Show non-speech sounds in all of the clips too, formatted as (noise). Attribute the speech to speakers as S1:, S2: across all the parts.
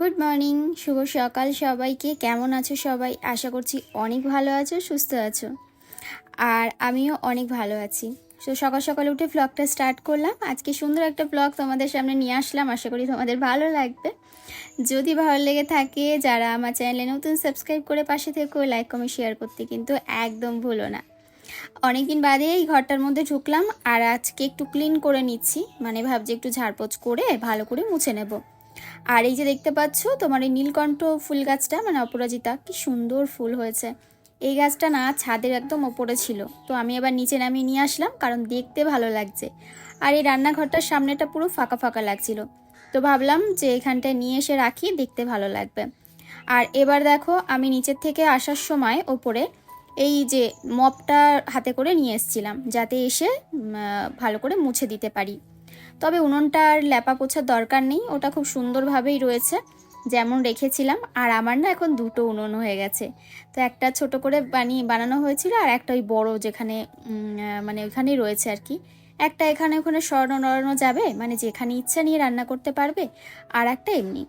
S1: Good morning শুভ সকাল সবাইকে। কেমন আছো সবাই? আশা করছি অনেক ভালো আছো, সুস্থ আছো। আর আমিও অনেক ভালো আছি। তো সকাল সকাল উঠে ব্লগটা স্টার্ট করলাম। আজকে সুন্দর একটা ব্লগ তোমাদের সামনে নিয়ে আসলাম। আশা করি তোমাদের ভালো লাগবে। যদি ভালো লেগে থাকে, যারা আমার চ্যানেলে নতুন সাবস্ক্রাইব করে পাশে থেকো লাইক কমেন্ট শেয়ার করতে কিন্তু একদম ভুলো না। অনেকদিন বাদে এই ঘরটার মধ্যে ঢুকলাম। আর আজকে একটু ক্লিন করে নিচ্ছি। মানে ভাবছি একটু ঝাড়পোছ করে ভালো করে মুছে নেব। আর এই যে দেখতে পাচ্ছ, তোমার এই নীলকণ্ঠ ফুল গাছটা মানে অপরাজিতা, কি সুন্দর ফুল হয়েছে। এই গাছটা না ছাদের একদম ওপরে ছিল, তো আমি এবার নিচে নামিয়ে নিয়ে আসলাম, কারণ দেখতে ভালো লাগছে। আর এই রান্নাঘরটার সামনেটা পুরো ফাঁকা ফাঁকা লাগছিল, তো ভাবলাম যে এখানটায় নিয়ে এসে রাখি, দেখতে ভালো লাগবে। আর এবার দেখো, আমি নিচের থেকে আসার সময় ওপরে এই যে মপটা হাতে করে নিয়ে এসেছিলাম, যাতে এসে ভালো করে মুছে দিতে পারি। তবে উনুনটা আর ল্যাপা পোছার দরকার নেই, ওটা খুব সুন্দরভাবেই রয়েছে, যেমন রেখেছিলাম, আর আমার না এখন দুটো উনুন হয়ে গেছে। তো একটা ছোট করে বানিয়ে বানানো হয়েছিল, আর একটা ওই বড় যেখানে মানে ওইখানেই রয়েছে আর কি। একটা এখানে ওখানে সরানো নড়ানো যাবে মানে যেখানে ইচ্ছা নিয়ে রান্না করতে পারবে, আর একটা এমনি।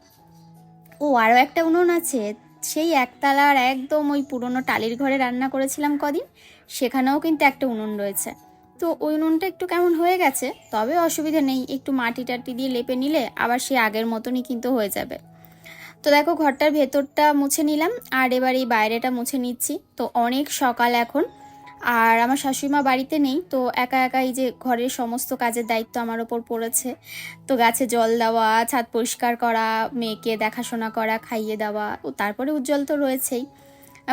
S1: ও, আরও একটা উনুন আছে, সেই একতলার একদম ওই পুরনো টালির ঘরে রান্না করেছিলাম কদিন, সেখানেও কিন্তু একটা উনুন রয়েছে। তো ওই উনুনটা একটু কেমন হয়ে গেছে, তবে অসুবিধা নেই। একটু মাটি টাটি দিয়ে লেপে নিলে আবার সে আগের মতনই কিন্তু হয়ে যাবে। তো দেখো ঘরটার ভেতরটা মুছে নিলাম, আর এবার এই বাইরেটা মুছে নিচ্ছি। তো অনেক সকাল এখন, আর আমার শাশুড়িমা বাড়িতে নেই, তো একা একা এই যে ঘরের সমস্ত কাজের দায়িত্ব আমার ওপর পড়েছে। তো গাছে জল দেওয়া, ছাদ পরিষ্কার করা, মেয়েকে দেখাশোনা করা, খাইয়ে দেওয়া, ও তারপরে উজ্জ্বল তো রয়েছেই,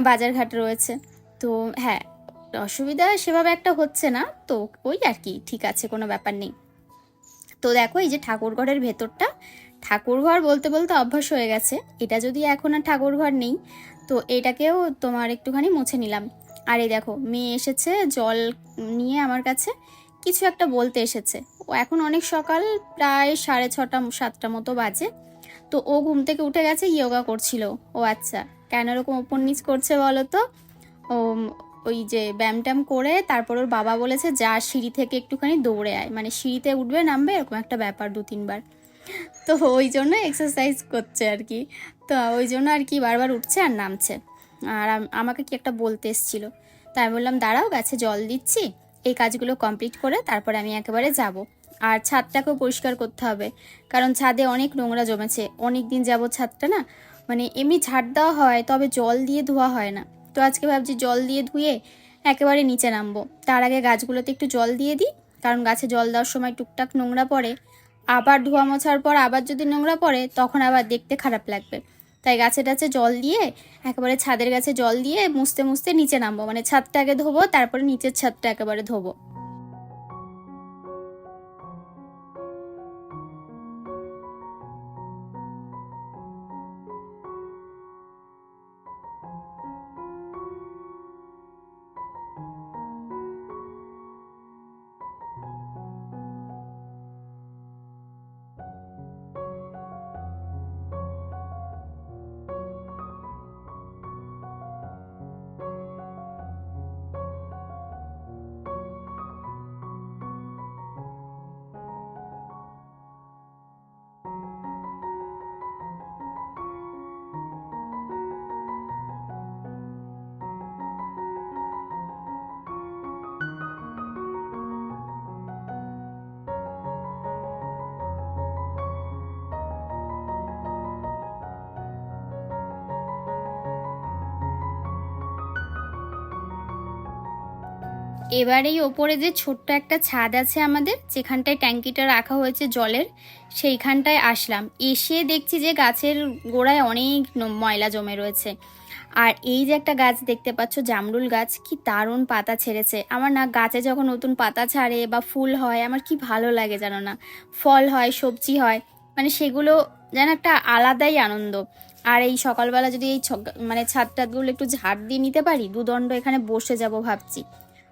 S1: বাজারঘাট রয়েছে। তো হ্যাঁ অসুবিধা সেভাবে একটা হচ্ছে না। তো ওই আর কি, ঠিক আছে, কোনো ব্যাপার নেই। তো দেখো, এই যে ঠাকুর ঘরের ভেতরটা ঠাকুর ঘর বলতে বলতে অভ্যাস হয়ে গেছে। এটা যদি এখন আর ঠাকুর ঘর নেই, তো এটাকেও তোমার একটুখানি মুছে নিলাম। আর এই দেখো, মেয়ে এসেছে, জল নিয়ে আমার কাছে কিছু একটা বলতে এসেছে। ও এখন অনেক সকাল, প্রায় সাড়ে ছটা, সাতটা মতো বাজে। তো ও ঘুম থেকে উঠে গেছে, ইয়োগা করছিল। ও আচ্ছা কেন এরকম ওপর নিচ করছে বলো তো? ও ওই যে ব্যায়াম ট্যাম করে তারপর ওর বাবা বলেছে, যা সিঁড়ি থেকে একটুখানি দৌড়ে আয়। মানে সিঁড়িতে উঠবে, নামবে, এরকম একটা ব্যাপার দু তিনবার। তো ওই জন্য এক্সারসাইজ করছে আর কি। তো ওই জন্য আর কি বারবার উঠছে আর নামছে। আর আমাকে কি একটা বলতে এসছিল। তাই আমি বললাম, দাঁড়াও, গাছে জল দিচ্ছি, এই কাজগুলো কমপ্লিট করে তারপরে আমি একেবারে যাব। আর ছাদটাকেও পরিষ্কার করতে হবে, কারণ ছাদে অনেক নোংরা জমেছে। অনেক দিন যাবত ছাদটা না মানে এমনি ঝাড় দেওয়া হয়, তবে জল দিয়ে ধোয়া হয় না। তো আজকে ভাবছি জল দিয়ে ধুয়ে একেবারে নিচে নামবো। তার আগে গাছগুলোতে একটু জল দিয়ে দিই, কারণ গাছে জল দেওয়ার সময় টুকটাক নোংরা পড়ে। আবার ধোয়া মোছার পর আবার যদি নোংরা পড়ে, তখন আবার দেখতে খারাপ লাগবে। তাই গাছে টাছে জল দিয়ে, একেবারে ছাদের গাছে জল দিয়ে মুছতে মুছতে নিচে নামবো। মানে ছাদটা আগে ধোবো, তারপরে নিচের ছাদটা একেবারে ধোবো। এবার এই ওপরে যে ছোট্ট একটা ছাদ আছে আমাদের, যেখানটায় ট্যাঙ্কিটা রাখা হয়েছে জলের, সেইখানটায় আসলাম। এসে দেখছি যে গাছের গোড়ায় অনেক ময়লা জমে রয়েছে। আর এই যে একটা গাছ দেখতে পাচ্ছ, জামরুল গাছ, কি দারুণ পাতা ছেড়েছে। আমার না গাছে যখন নতুন পাতা ছাড়ে বা ফুল হয়, আমার কি ভালো লাগে জানো না। ফল হয়, সবজি হয় মানে সেগুলো যেন একটা আলাদাই আনন্দ। আর এই সকালবেলা যদি এই মানে ছাদ টাদগুলো একটু ঝাড় দিয়ে নিতে পারি? দুদণ্ড এখানে বসে যাব ভাবছি।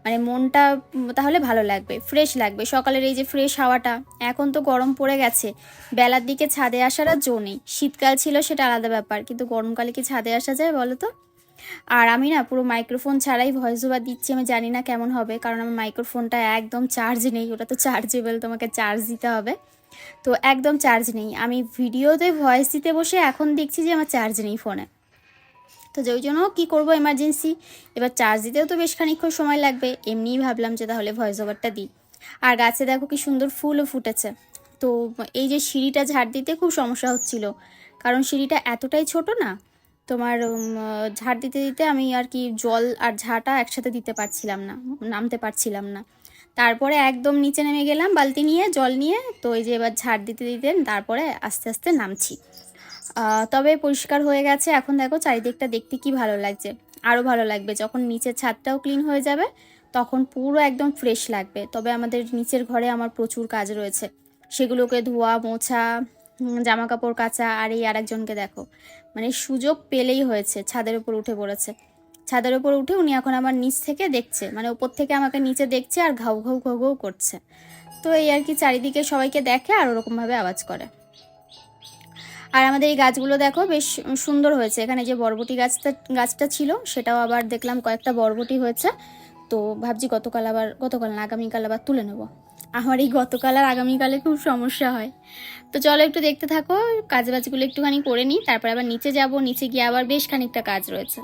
S1: মানে মনটা তাহলে ভালো লাগবে ফ্রেশ লাগবে। সকালের এই যে ফ্রেশ হাওয়াটা, এখন তো গরম পড়ে গেছে। বেলার দিকে ছাদে আসার আর জো নেই। শীতকাল ছিল সেটা আলাদা ব্যাপার, কিন্তু গরমকালে কি ছাদে আসা যায় বলো তো? আর আমি না পুরো মাইক্রোফোন ছাড়াই ভয়েস ওভার দিচ্ছি, আমি জানি না কেমন হবে, কারণ আমার মাইক্রোফোনটা একদম চার্জ নেই, ওটা তো চার্জেবল তোমাকে চার্জ দিতে হবে। তো একদম চার্জ নেই। আমি ভিডিওতে ভয়েস দিতে বসে এখন দেখছি যে আমার চার্জ নেই ফোনে তো ওই জন্য কী করব এমার্জেন্সি এবার চার্জ দিতেও তো বেশ খানিক্ষণ সময় লাগবে। এমনিই ভাবলাম যে তাহলে ভয়েস ওভারটা দিই। আর গাছে দেখো কি সুন্দর ফুলও ফুটেছে। তো এই যে সিঁড়িটা ঝাড় দিতে খুব সমস্যা হচ্ছিল। কারণ সিঁড়িটা এতটাই ছোট না, তোমার ঝাড় দিতে দিতে আমি আর কি জল আর ঝাঁটা একসাথে দিতে পারছিলাম না, নামতে পারছিলাম না। তারপরে একদম নিচে নেমে গেলাম, বালতি নিয়ে, জল নিয়ে, তো এই যে এবার ঝাড় দিতে দিতে তারপরে আস্তে আস্তে নামছি। তবে পরিষ্কার হয়ে গেছে। এখন দেখো চারিদিকটা দেখতে কি ভালো লাগছে। আরও ভালো লাগবে। যখন নিচের ছাদটাও ক্লিন হয়ে যাবে, তখন পুরো একদম ফ্রেশ লাগবে। তবে আমাদের নিচের ঘরে আমার প্রচুর কাজ রয়েছে। সেগুলোকে ধোয়া, মোছা জামা কাপড় কাচা আর এই আরেকজনকে দেখো। মানে সুযোগ পেলেই হয়েছে, ছাদের উপর উঠে পড়েছে। ছাদের উপর উঠে উনি এখন আমার নিচ থেকে দেখছে। মানে উপর থেকে আমাকে নিচে দেখছে আর ঘাউ ঘাউ ঘাউ ঘাউ করছে। তো এই আর কি চারিদিকে সবাইকে দেখে আর ওরকমভাবে আওয়াজ করে। আর আমাদের এই গাছগুলো দেখো বেশ সুন্দর হয়েছে। এখানে যে বরবটি গাছটা গাছটা ছিল, সেটাও আবার দেখলাম কয়েকটা বরবটি হয়েছে। তো ভাবছি গতকাল আবার, গতকাল না, আগামীকাল আবার তুলে নেব। আমার এই গতকাল আর আগামীকালে খুব সমস্যা হয়। তো চলো একটু দেখতে থাকো, কাজ বাজগুলো একটুখানি করে নিই, তারপর আবার নিচে যাব, নিচে গিয়ে আবার বেশ খানিকটা কাজ রয়েছে।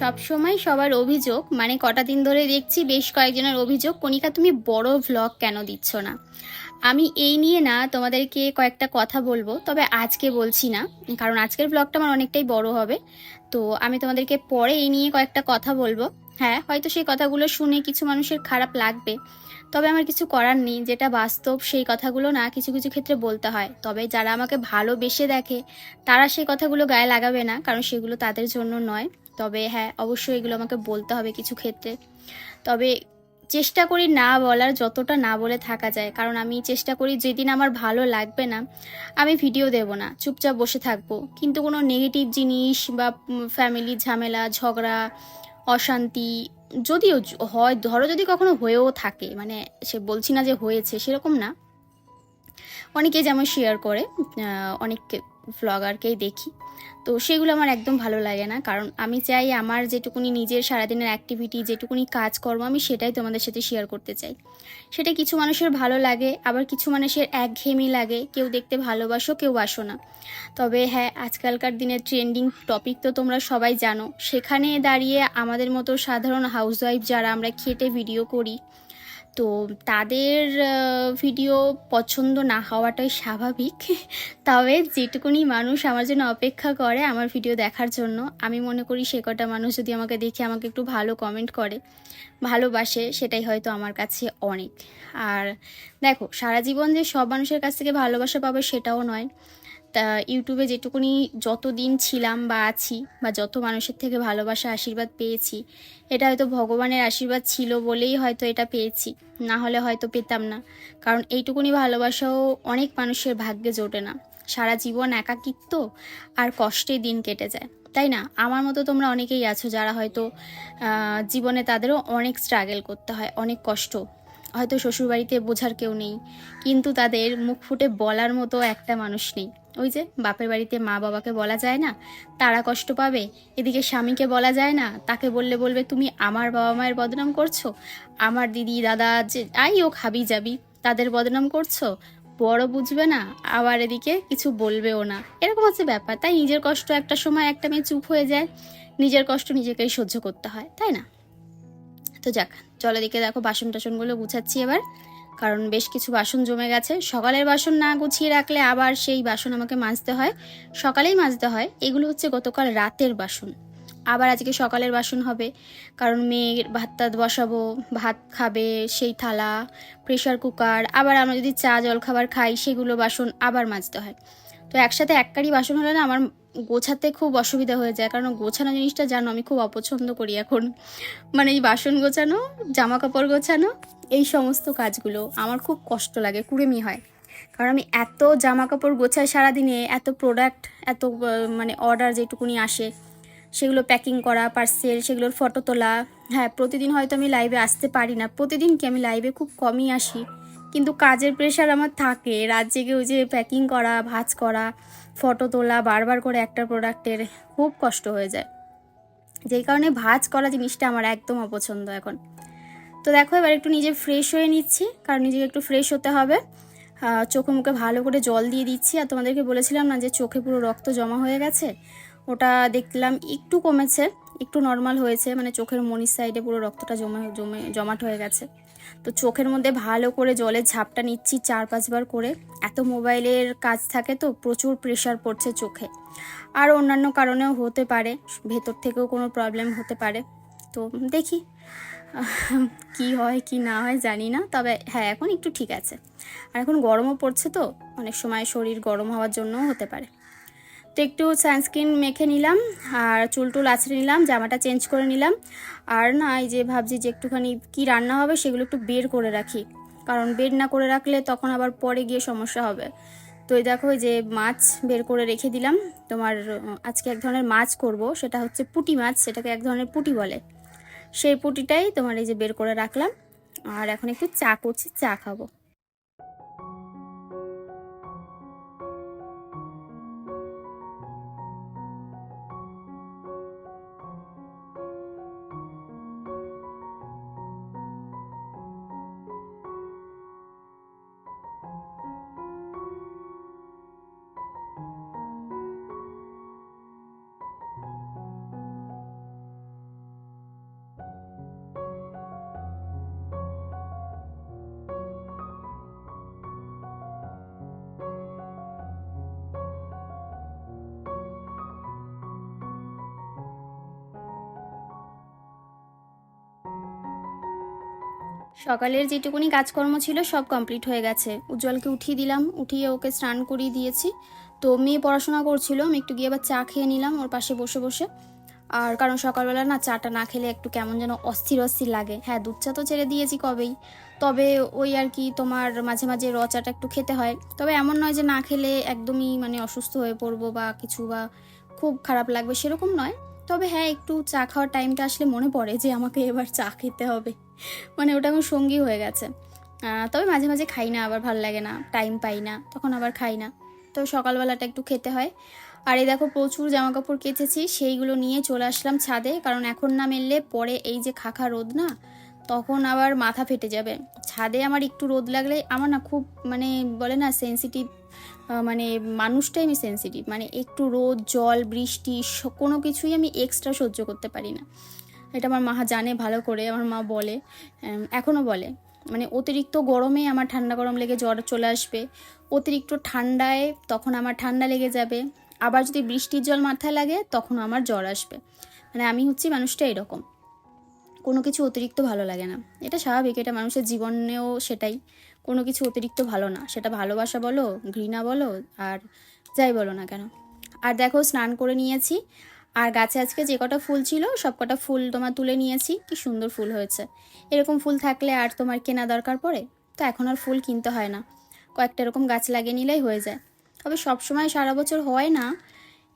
S1: সব সময় সবার অভিযোগ মানে কটা দিন ধরে দেখছি বেশ কয়েকজনের অভিযোগ, কণিকা তুমি বড় ভ্লগ কেন দিচ্ছ না? আমি এই নিয়ে না তোমাদেরকে কয়েকটা কথা বলব, তবে আজকে বলছি না, কারণ আজকের ব্লগটা আমার অনেকটাই বড় হবে। তো আমি তোমাদেরকে পরে এই নিয়ে কয়েকটা কথা বলব। হ্যাঁ হয়তো সেই কথাগুলো শুনে কিছু মানুষের খারাপ লাগবে, তবে আমার কিছু করার নেই, যেটা বাস্তব সেই কথাগুলো না কিছু কিছু ক্ষেত্রে বলতে হয়। তবে যারা আমাকে ভালোবেসে দেখে, তারা সেই কথাগুলো গায়ে লাগাবে না, কারণ সেগুলো তাদের জন্য নয়। তবে হ্যাঁ অবশ্যই এগুলো আমাকে বলতে হবে কিছু ক্ষেত্রে। তবে চেষ্টা করি না বলার, যতটা না বলে থাকা যায়। কারণ আমি চেষ্টা করি যেদিন আমার ভালো লাগবে না, আমি ভিডিও দেব না, চুপচাপ বসে থাকব। কিন্তু কোনো নেগেটিভ জিনিস বা ফ্যামিলির ঝামেলা, ঝগড়া, অশান্তি, যদিও হয়, ধরো যদি কখনো হয়েও থাকে মানে সে বলছি না যে হয়েছে, সেরকম না। অনেকে যেমন শেয়ার করে অনেক ভ্লগারকেই দেখি। তো সেগুলো আমার একদম ভালো লাগে না। কারণ আমি চাই আমার যেটুকুনি নিজের সারাদিনের অ্যাক্টিভিটি যেটুকুনি কাজকর্ম, আমি সেটাই তোমাদের সাথে শেয়ার করতে চাই। সেটা কিছু মানুষের ভালো লাগে, আবার কিছু মানুষের একঘেয়েমি লাগে। কেউ দেখতে ভালোবাসো, কেউ বাসো না। তবে হ্যাঁ আজকালকার দিনের ট্রেন্ডিং টপিক তো তোমরা সবাই জানো। সেখানে দাঁড়িয়ে আমাদের মতো সাধারণ হাউসওয়াইফ যারা আমরা খেটে ভিডিও করি তো তাদের ভিডিও পছন্দ না হওয়াটাই স্বাভাবিক। (laughs) তবে যেটুকুনি মানুষ আমার জন্য অপেক্ষা করে আমার ভিডিও দেখার জন্য, আমি মনে করি সে কটা মানুষ যদি আমাকে দেখে আমাকে একটু ভালো কমেন্ট করে, ভালোবাসে, সেটাই হয়তো আমার কাছে অনেক। আর দেখো, সারা জীবন যে সব মানুষের কাছ থেকে ভালোবাসা পাবে সেটাও নয়। ইউটিউবে যেটুকুনি যত দিন ছিলাম বা আছি বা যত মানুষের থেকে ভালোবাসা, আশীর্বাদ পেয়েছি, এটা হয়তো ভগবানের আশীর্বাদ ছিল বলেই হয়তো এটা পেয়েছি, না হলে হয়তো পেতাম না। কারণ এইটুকুনি ভালোবাসাও অনেক মানুষের ভাগ্যে জোটে না। সারা জীবন একাকিত্ব আর কষ্টে দিন কেটে যায়। তাই না? আমার মতো তোমরা অনেকেই আছো যারা হয়তো জীবনে তাদেরও অনেক স্ট্রাগল করতে হয়, অনেক কষ্ট হয়তো শ্বশুরবাড়িতে বোঝার কেউ নেই, কিন্তু তাদের মুখ ফুটে বলার মতো একটা মানুষ নেই। ওই যে, বাপের বাড়িতে মা বাবাকে বলা যায় না? তারা কষ্ট পাবে? এদিকে স্বামীকে বলা যায় না? তাকে বললে বলবে, তুমি আমার বাবা মায়ের বদনাম করছ? আমার দিদি, দাদা, যে আই ও খাবি যাবি তাদের বদনাম করছ? বড় বুঝবে না? আবার এদিকে কিছু বলবেও না। এরকম হচ্ছে ব্যাপার। তাই নিজের কষ্ট একটা সময় একটা মেয়ে চুপ হয়ে যায়। নিজের কষ্ট নিজেকেই সহ্য করতে হয়, তাই না? তো যাক। চলো দিকে দেখো বাসন টাসনগুলো গুছাচ্ছি এবার। কারণ বেশ কিছু বাসন জমে গেছে। সকালের বাসন না গুছিয়ে রাখলে আবার সেই বাসন আমাকে মাজতে হয়। সকালেই মাজতে হয়। এগুলো হচ্ছে গতকাল রাতের বাসন। আবার আজকে সকালের বাসন হবে। কারণ মেয়ের ভাত টাত বসাবো, ভাত খাবে, সেই থালা প্রেশার কুকার আবার আমরা যদি চা জল খাবার খাই, সেগুলো বাসন আবার মাজতে হয়। তো একসাথে এক কারি বাসন হলে না আমার গোছাতে খুব অসুবিধা হয়ে যায়। কারণ গোছানো জিনিসটা জানো, আমি খুব অপছন্দ করি এখন। মানে এই বাসন গোছানো জামা কাপড় গোছানো, এই সমস্ত কাজগুলো আমার খুব কষ্ট লাগে, কুড়েমি হয়। কারণ আমি এত জামা কাপড় গোছাই সারাদিনে, এত প্রোডাক্ট এত মানে অর্ডার যেটুকুনি আসে, সেগুলো প্যাকিং করা পার্সেল সেগুলোর ফটো তোলা। হ্যাঁ প্রতিদিন হয়তো আমি লাইভে আসতে পারি না। প্রতিদিন কি আমি লাইভে খুব কমই আসি। কিন্তু কাজের প্রেশার আমার থাকে। রাত জেগে ওই যে প্যাকিং করা, ভাজ করা ফটো তোলা, বারবার করে একটা প্রোডাক্টের খুব কষ্ট হয়ে যায়। যেই কারণে ভাজ করা জিনিসটা আমার একদম অপছন্দ এখন। তো দেখো এবার একটু নিজে ফ্রেশ হয়ে নিচ্ছি, কারণ নিজেকে একটু ফ্রেশ হতে হবে। চোখে মুখে ভালো করে জল দিয়ে দিচ্ছি। আর তোমাদেরকে বলেছিলাম না যে চোখে পুরো রক্ত জমা হয়ে গেছে? ওটা দেখলাম একটু কমেছে, একটু নর্মাল হয়েছে মানে চোখের মনির সাইডে পুরো রক্তটা জমে জমে, জমাট হয়ে গেছে। তো চোখের মধ্যে ভালো করে জলের ঝাপটা নিচ্ছি চার পাঁচবার করে। এত মোবাইলের কাজ থাকে তো প্রচুর প্রেশার পড়ছে চোখে। আর অন্যান্য কারণেও হতে পারে, ভেতর থেকেও কোনো প্রবলেম হতে পারে। তো দেখি, (laughs) কি হয়, কি না হয় জানি না, তবে হ্যাঁ এখন একটু ঠিক আছে। আর এখন গরমও পড়ছে তো, অনেক সময় শরীর গরম হওয়ার জন্যও হতে পারে। তো একটু সানস্ক্রিন মেখে নিলাম আর চুল টুল আছড়ে নিলাম, জামাটা চেঞ্জ করে নিলাম। আর না, এই যে ভাবছি যে একটুখানি কি রান্না হবে সেগুলো একটু বের করে রাখি। কারণ বের না করে রাখলে তখন আবার পরে গিয়ে সমস্যা হবে। তো এই দেখো যে মাছ বের করে রেখে দিলাম। তোমার আজকে এক ধরনের মাছ করব, সেটা হচ্ছে পুঁটি মাছ, সেটাকে এক ধরনের পুঁটি বলে। সেই পুঁটিটাই তোমার এই যে বের করে রাখলাম। আর এখন একটু চা করছি, চা খাব। সকালের যেটুকুনি কাজকর্ম ছিল সব কমপ্লিট হয়ে গেছে। উজ্জ্বলকে উঠিয়ে দিলাম, উঠিয়ে ওকে স্নান করিয়ে দিয়েছি। তো মেয়ে পড়াশোনা করছিল, আমি একটু গিয়ে আবার চা খেয়ে নিলাম ওর পাশে বসে বসে। আর কারণ সকালবেলা না চাটা না খেলে একটু কেমন যেন অস্থির অস্থির লাগে। হ্যাঁ দুধ চা তো ছেড়ে দিয়েছি কবেই। তবে ওই আর কি তোমার মাঝে মাঝে র চাটা একটু খেতে হয়। তবে এমন নয় যে না খেলে একদমই মানে অসুস্থ হয়ে পড়ব বা কিছু বা খুব খারাপ লাগবে সেরকম নয়। তবে হ্যাঁ একটু চা খাওয়ার টাইমটা আসলে মনে পড়ে যে আমাকে এবার চা খেতে হবে। মানে ওটা আমার সঙ্গী হয়ে গেছে। তবে মাঝে মাঝে খাই না, আবার ভালো লাগে না টাইম পাই না, তখন আবার খাই না। তো সকালবেলাটা একটু খেতে হয়। আর এই দেখো প্রচুর জামা কাপড় কেচেছি, সেইগুলো নিয়ে চলে আসলাম ছাদে, কারণ এখন না মেললে পরে এই যে খাখা রোদ না, তখন আবার মাথা ফেটে যাবে। ছাদে আমার একটু রোদ লাগলে আমার না খুব মানে বলে না সেন্সিটিভ মানে মানুষটাই আমি সেন্সিটিভ মানে একটু রোদ, জল, বৃষ্টি কোনো কিছুই আমি এক্সট্রা সহ্য করতে পারি না। এটা আমার মা জানে ভালো করে, আমার মা বলে এখনও বলে। মানে অতিরিক্ত গরমে আমার ঠান্ডা গরম লেগে জ্বর চলে আসবে। অতিরিক্ত ঠান্ডায় তখন আমার ঠান্ডা লেগে যাবে। আবার যদি বৃষ্টির জল মাথায় লাগে, তখন আমার জ্বর আসবে। মানে আমি হচ্ছি মানুষটা এরকম। কোনো কিছু অতিরিক্ত ভালো লাগে না। এটা স্বাভাবিক, এটা মানুষের জীবনেও সেটাই। কোনো কিছু অতিরিক্ত ভালো না। সেটা ভালোবাসা বলো, ঘৃণা বলো, আর যাই বলো না কেন। আর দেখো, স্নান করে নিয়েছি। আর গাছে আজকে যে কটা ফুল ছিল, সব কটা ফুল তোমার তুলে নিয়েছি। কি সুন্দর ফুল হয়েছে। এরকম ফুল থাকলে আর তোমার কেনা দরকার পড়ে? তো এখন আর ফুল কিনতে হয় না। কয়েকটা এরকম গাছ লাগিয়ে নিলেই হয়ে যায়। তবে সব সময় সারা বছর হয় না।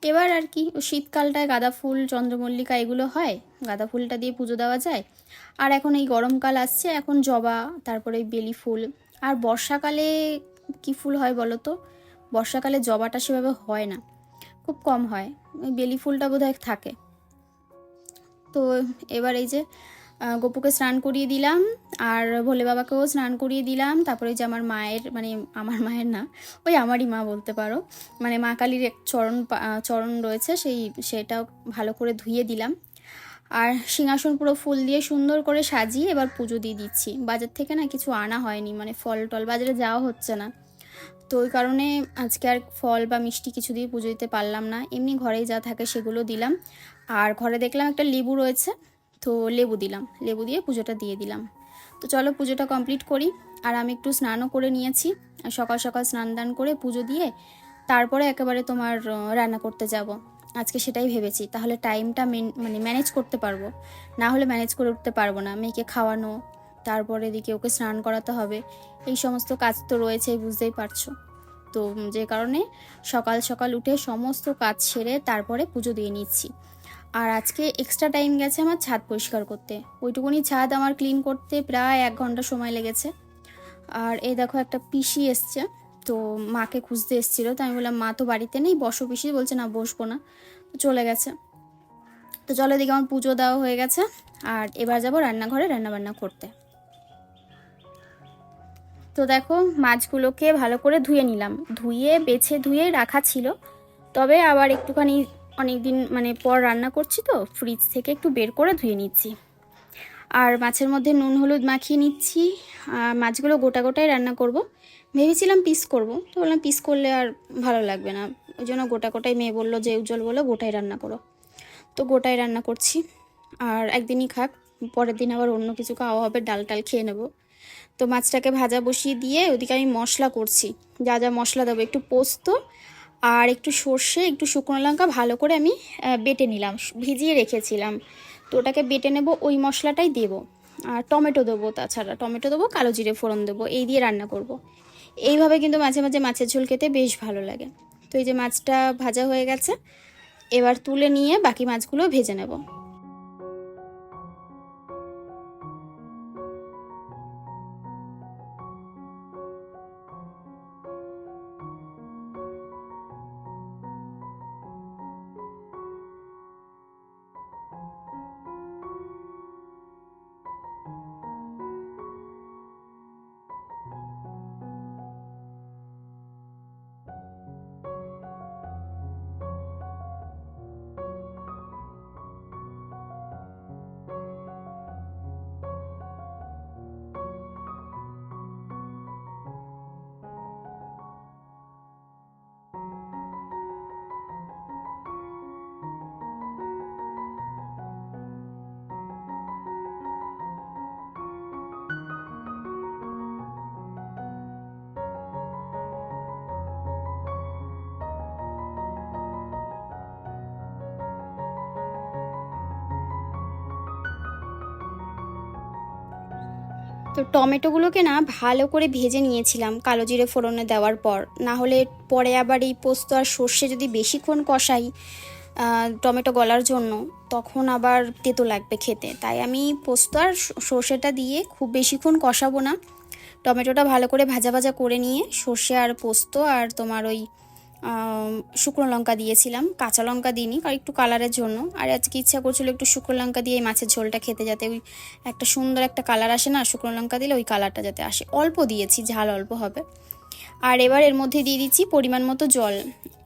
S1: এবার আর কি, শীতকালটায় গাঁদা ফুল, চন্দ্রমল্লিকা এগুলো হয়। গাঁদা ফুলটা দিয়ে পুজো দেওয়া যায়। আর এখন এই গরমকাল আসছে, এখন জবা, তারপরে বেলি ফুল। আর বর্ষাকালে কি ফুল হয় বলো তো? বর্ষাকালে জবাটা সেভাবে হয় না। খুব কম হয়। ওই বেলি ফুলটা বোধহয় থাকে। তো এবার এই যে গপুকে স্নান করিয়ে দিলাম আর ভোলে বাবাকেও স্নান করিয়ে দিলাম। তারপরে যে আমার মায়ের মানে আমার মায়ের না, ওই আমারই মা বলতে পারো। মানে মা কালীর এক চরণ চরণ রয়েছে, সেই সেটাও ভালো করে ধুয়ে দিলাম। আর সিংহাসন পুরো ফুল দিয়ে সুন্দর করে সাজিয়ে এবার পুজো দিয়ে দিচ্ছি। বাজার থেকে না কিছু আনা হয়নি মানে ফল টল বাজারে যাওয়া হচ্ছে না। তো ওই কারণে আজকে আর ফল বা মিষ্টি কিছু দিয়ে পুজো দিতে পারলাম না। এমনি ঘরেই যা থাকে সেগুলো দিলাম। আর ঘরে দেখলাম একটা লেবু রয়েছে, তো লেবু দিলাম। লেবু দিয়ে পুজোটা দিয়ে দিলাম। তো চলো পুজোটা কমপ্লিট করি। আর আমি একটু স্নানও করে নিয়েছি। সকাল সকাল স্নান দান করে পুজো দিয়ে তারপরে একেবারে তোমার রান্না করতে যাব। আজকে সেটাই ভেবেছি। তাহলে টাইমটা মানে ম্যানেজ করতে পারব। না হলে ম্যানেজ করে উঠতে পারব না। মেয়েকে খাওয়ানো তারপরে এদিকে ওকে স্নান করাতে হবে। এই সমস্ত কাজ তো রয়েছেই বুঝতেই পারছ। তো যে কারণে সকাল সকাল উঠে সমস্ত কাজ সেরে তারপরে পুজো দিয়ে নিচ্ছি। আর আজকে এক্সট্রা টাইম গেছে আমার ছাদ পরিষ্কার করতে। ওইটুকুনি ছাদ আমার ক্লিন করতে প্রায় এক ঘণ্টা সময় লেগেছে। আর এই দেখো একটা পিসি এসছে, তো মাকে খুঁজতে এসেছিল। তো আমি বললাম, মা তো বাড়িতে নেই, বসো পিসি। বলছে, না, বসবো না। চলে গেছে। তো চলো দিকে আমার পুজো দেওয়া হয়ে গেছে। আর এবার যাব রান্নাঘরে রান্না বান্না করতে। তো দেখো মাছগুলোকে ভালো করে ধুয়ে নিলাম। ধুয়ে, বেছে ধুয়ে রাখা ছিল। তবে আবার একটুখানি অনেক দিন মানে পর রান্না করছি তো ফ্রিজ থেকে একটু বের করে ধুয়ে নিচ্ছি। আর মাছের মধ্যে নুন, হলুদ মাখিয়ে নিচ্ছি। আর মাছগুলো গোটা গোটাই রান্না করব। ভেবেছিলাম পিস করব। তো বললাম পিস করলে আর ভালো লাগবে না। ওই জন্য গোটা গোটাই মেয়ে বলল যে, উজ্জ্বল বলল গোটাই রান্না করো। তো গোটাই রান্না করছি। আর একদিনই খাক, পরের দিন আবার অন্য কিছু খাওয়া হবে, ডাল টাল খেয়ে নেব। তো মাছটাকে ভাজা বসিয়ে দিয়ে ওদিকে আমি মশলা করছি। যা যা মশলা দেবো, একটু পোস্ত আর একটু সর্ষে, একটু শুকনো লঙ্কা ভালো করে আমি বেটে নিলাম, ভিজিয়ে রেখেছিলাম। তো ওটাকে বেটে নেব, ওই মশলাটাই দেবো। আর টমেটো দেবো তাছাড়া, টমেটো দেবো, কালো জিরে ফোড়ন দেবো, এই দিয়ে রান্না করব। এইভাবে কিন্তু মাঝে মাঝে মাছের ঝোল খেতে বেশ ভালো লাগে। তো এই যে মাছটা ভাজা হয়ে গেছে, এবার তুলে নিয়ে বাকি মাছগুলো ভেজে নেব। তো টমেটোগুলোকে না ভালো করে ভেজে নিয়েছিলাম, কালো জিরে ফোড়নে দেওয়ার পর। না হলে পরে আবার এই পোস্ত আর সর্ষে যদি বেশিক্ষণ কষাই টমেটো গলার জন্য, তখন আবার তেতো লাগবে খেতে। তাই আমি পোস্ত আর সর্ষেটা দিয়ে খুব বেশিক্ষণ কষাবো না। টমেটোটা ভালো করে ভাজা ভাজা করে নিয়ে সর্ষে আর পোস্ত আর তোমার ওই শুকনো লঙ্কা দিয়েছিলাম, কাঁচা লঙ্কা দিইনি আর একটু কালারের জন্য। আর আজকে ইচ্ছা করছিল একটু শুকনো লঙ্কা দিয়ে মাছের ঝোলটা খেতে যাতে ওই একটা সুন্দর একটা কালার আসে না, শুকনো লঙ্কা দিলে ওই কালারটা যাতে আসে। অল্প দিয়েছি, ঝাল অল্প হবে। আর এবার এর মধ্যে দিয়ে দিচ্ছি পরিমাণ মতো জল।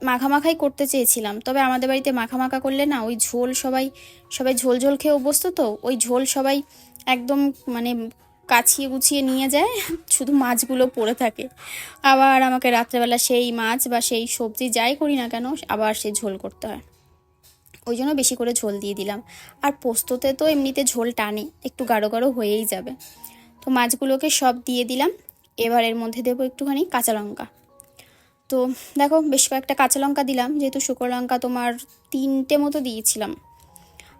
S1: মাখামাখাই করতে চেয়েছিলাম, তবে আমাদের বাড়িতে মাখামাখা করলে না, ওই ঝোল সবাই সবাই ঝোল ঝোল খেয়ে অভ্যস্ত তো, ওই ঝোল সবাই একদম মানে কাছিয়ে গুছিয়ে নিয়ে যায়, শুধু মাছগুলো পড়ে থাকে। আবার আমাকে রাত্রেবেলা সেই মাছ বা সেই সবজি যাই করি না কেন, আবার সেই ঝোল করতে হয়। ওই জন্য বেশি করে ঝোল দিয়ে দিলাম। আর পোস্ততে তো এমনিতে ঝোল টানে, একটু গাঢ় গাঢ় হয়েই যাবে। তো মাছগুলোকে সব দিয়ে দিলাম। এবার এর মধ্যে দেবো একটুখানি কাঁচা লঙ্কা। তো দেখো, বেশ কয়েকটা কাঁচা লঙ্কা দিলাম, যেহেতু শুকনো লঙ্কা তোমার তিনটে মতো দিয়েছিলাম।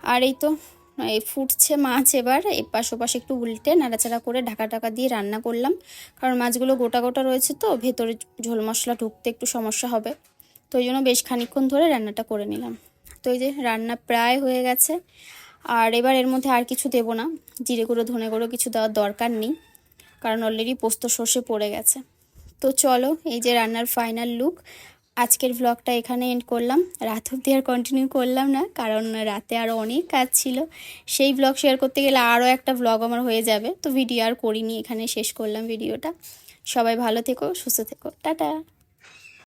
S1: আর এই তো এই ফুটছে মাছ এবার এপাশ ওপাশ একটু উল্টে নাড়াচাড়া করে ঢাকা ঢাকা দিয়ে রান্না করলাম। কারণ মাছগুলো গোটা গোটা রয়েছে তো, ভেতরে ঝোল মশলা ঢুকতে একটু সমস্যা হবে। তো ওই জন্য বেশ খানিকক্ষণ ধরে রান্নাটা করে নিলাম। তো এই যে রান্না প্রায় হয়ে গেছে। আর এবার এর মধ্যে আর কিছু দেবো না। জিরে গুঁড়ো, ধনে গুঁড়ো কিছু দেওয়ার দরকার নেই। কারণ অলরেডি পোস্ত সর্ষে পড়ে গেছে। তো চলো এই যে রান্নার ফাইনাল লুক আজকের ভ্লগটা এখানে এন্ড করলাম। রাত অব্দি আর কন্টিনিউ করলাম না, কারণ রাতে আরও অনেক কাজ ছিল। সেই ভ্লগ শেয়ার করতে গেলে আরও একটা ভ্লগ আমার হয়ে যাবে। তো ভিডিও আর করিনি, এখানে শেষ করলাম ভিডিওটা সবাই ভালো থেকো, সুস্থ থেকো। টাটা!